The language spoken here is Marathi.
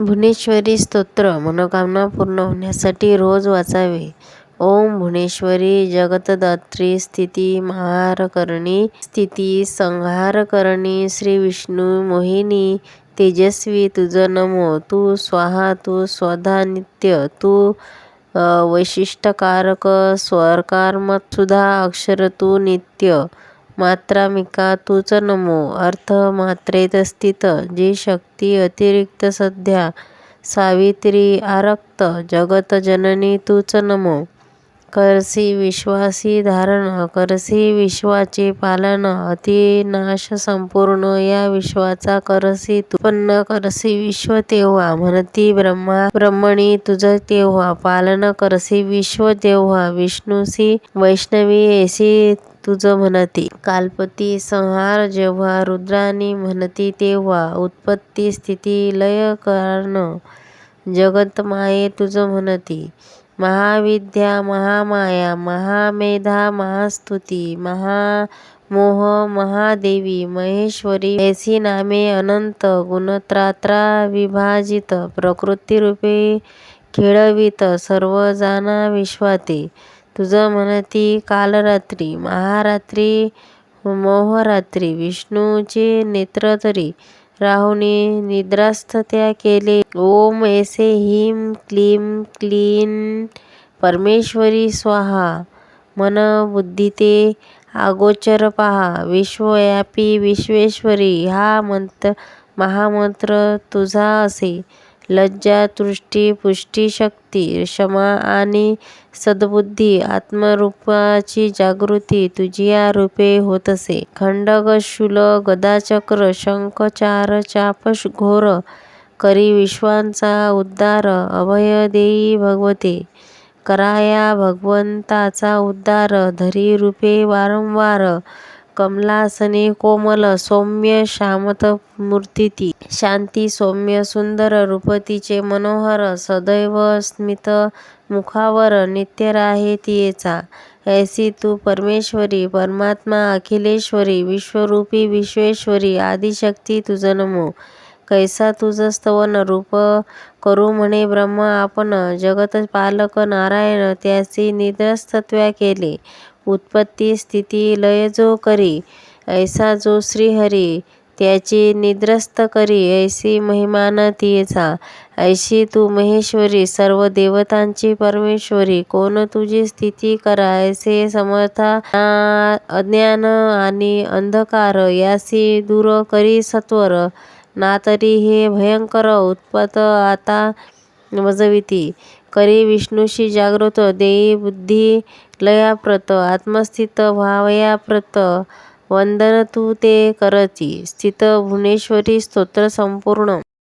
भुवनेश्वरी स्तोत्र. मनोकामना पूर्ण होण्यासाठी रोज वाचावे. ओम भुवनेश्वरी जगतदात्री स्थिती महारकरणी स्थिती संहारकरणी श्री विष्णू मोहिनी तेजस्वी तुझं नमो. तू स्वाहा तू स्वधा नित्य तू वैशिष्ट्यकारक स्वरकारमत्सुधा अक्षर तू नित्य. मात्रामिका तूच नमो. अर्थ मात्रेत स्थित जी शक्ती अतिरिक्त सध्या. सावित्री आरक्त जगतजननी तूच नमो. करसी विश्वासी धारण करसी विश्वाचे पालन अतिनाश संपूर्ण या विश्वाचा करसी उत्पन्न करसी विश्व तेव्हा म्हणती ब्रह्मा ब्रह्मणी तुझ तेव्हा. पालन करसी विश्व तेव्हा विष्णुसी वैष्णवी ऐसी तुझं म्हणती. कालपती संहार जेव्हा रुद्राणी म्हणती तेव्हा उत्पत्ती स्थिती लय कारण. जगन्माये तुझं म्हणती. महाविद्या महामाया महामेधा महास्तुती महामोह महादेवी महेश्वरी ऐसी नामे अनंत गुणत्रात्रा विभाजित प्रकृतिरूपे खेळवीत सर्व जाणा विश्वाते. तुझं म्हणती कालरात्री महारात्री मोहरात्री विष्णूचे नेत्र तरी राहुनी त्या केले. ओम ऐसे ह्रीं क्लीं क्लीन परमेश्वरी स्वाहा मन बुद्धीते अगोचर पहा. विश्वव्यापी विश्वेश्वरी हा मंत्र महामंत्र तुझा असे. लज्जा तुष्टी पुष्टी शक्ती क्षमा आणि सद्बुद्धी आत्मरूपाची जागृती तुझिया रूपे होत असे. खंडग शूल गदाचक्र शंखचार चापश घोर करी विश्वांचा उद्धार अभय देई भगवते. कराया भगवंताचा उद्धार धरी रूपे वारंवार कमलासने कोमल सौम्य शांतमूर्ती शांती सौम्य सुंदर रूप तिचे मनोहर सदैव स्मित मुखावर नित्य राहे तियेचा. ऐसी तू परमेश्वरी परमात्मा अखिलेश्वरी विश्वरूपी विश्वेश्वरी आदिशक्ती तुझ नमो. कैसा तुझ स्तवन रूप करू म्हणे ब्रह्म आपण. जगतपालक नारायण त्यासी निद्रस्तत्व्या केले. उत्पत्ती स्थिती लय जो करी ऐसा जो श्रीहरी त्याची निद्रस्त करी ऐसी महिमान तियेचा. ऐशी तू महेश्वरी सर्व देवतांची परमेश्वरी कोण तुझी स्थिती करा ऐसे समर्था अज्ञान आणि अंधकार यासी दूर करी सत्वर. नातरी हे भयंकर उत्पत आता मजविती. करी विष्णुशी जागृत देई बुद्धी लयाप्रत आत्मस्थित व्हावयाप्रत वंदन तू ते करती स्थित भुवनेश्वरी स्तोत्र संपूर्ण.